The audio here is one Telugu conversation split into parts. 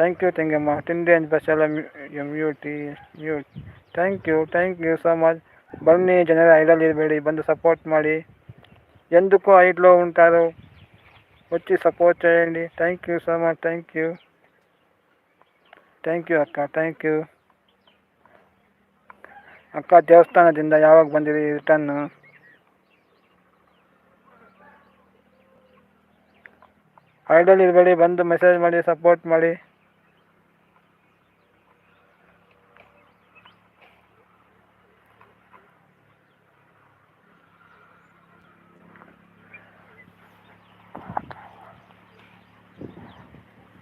Thank you thank you, thank you, Martin Range ಮ್ಯೂಟಿ mute thank you thank you so much ಬನ್ನಿ ಜನರ ಐಡಲ್ಲಿರಬೇಡಿ ಬಂದು ಸಪೋರ್ಟ್ ಮಾಡಿ. ಎಂದಕ್ಕೂ ఐట్లో ఉంటారు వచ్చి ಸಪೋರ್ಟ್ చేయండి thank you so much thank you thank you ಅಕ್ಕ ಥ್ಯಾಂಕ್ ಯು ಅಕ್ಕ ದೇವಸ್ಥಾನದಿಂದ ಯಾವಾಗ ಬಂದಿರಿ ರಿಟರ್ನು ಐಡಲ್ ಇರಬೇಡಿ ಬಂದು ಮೆಸೇಜ್ ಮಾಡಿ ಸಪೋರ್ಟ್ ಮಾಡಿ.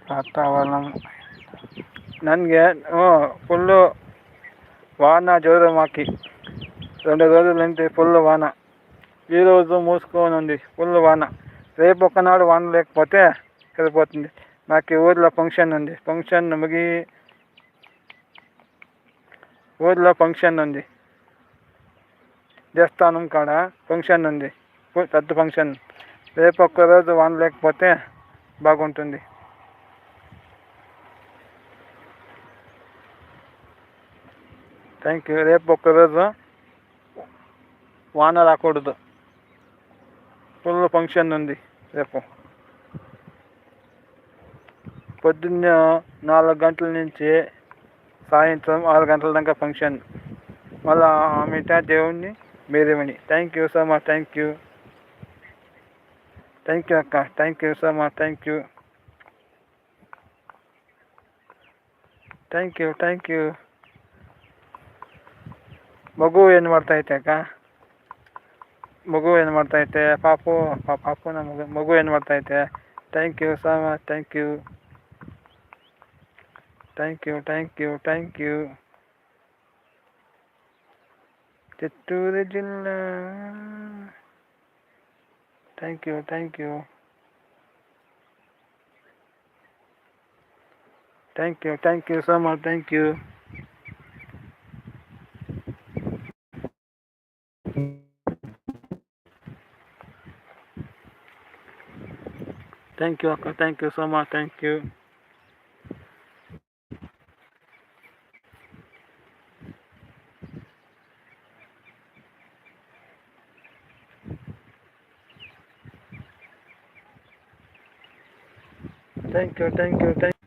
వాతావరణం ನನಗೆ ఫుల్లు వాన జోరు మాకి రెండు రోజుల నుంచి ఫుల్ వాన ఈరోజు మూసుకొని ఉంది ఫుల్ వాన రేపు ఒకనాడు వాన లేకపోతే సరిపోతుంది మాకు ఊర్లో ఫంక్షన్ ఉంది ఫంక్షన్ ముగి ఊర్లో ఫంక్షన్ ఉంది దేవస్థానం కాడ ఫంక్షన్ ఉంది పెద్ద ఫంక్షన్ రేపు ఒక్కరోజు వాన లేకపోతే బాగుంటుంది థ్యాంక్ యూ రేపు ఒక్కరోజు వాన రాకూడదు. ఫుల్ ఫంక్షన్ ఉంది రేపు. పొద్దున్న నాలుగు గంటల నుంచి సాయంత్రం ఆరు గంటల దాకా ఫంక్షన్. మళ్ళా మిగతా దేవుణ్ణి మీరేమని thank you so much thank you thank you అక్క thank you so much thank you thank you thank you ಮಗು ಏನು ಮಾಡ್ತೈತೆ ಅಕ್ಕ ಮಗು ಏನು ಮಾಡ್ತೈತೆ ಪಾಪು ಪಾಪುನ ಮಗು ಮಗು ಏನು ಮಾಡ್ತೈತೆ thank you so much thank you thank you thank you thank you Chittoor జిల్లా thank you thank you thank you thank you so much thank you Thank you, Uncle. Thank you so much. Thank you. Thank you, thank you, thank you.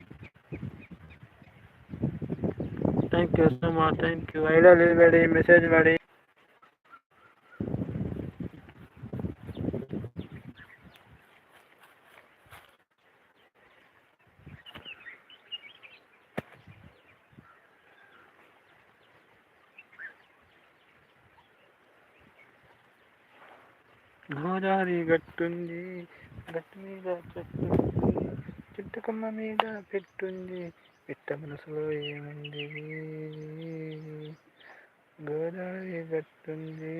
Thank you so much, thank you. I love you very, message very. Godavari గట్టుంది గట్టు మీద చెట్టుంది చెట్టుకొమ్మ మీద పెట్టుంది పెట్ట మనసులో ఏముంది? గోదావరి గట్టుంది.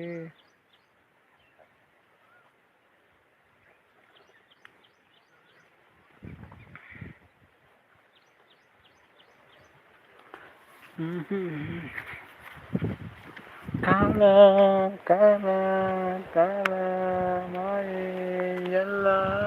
ಕಾಲ காலம் காலம் காலமாய் எல்லாம்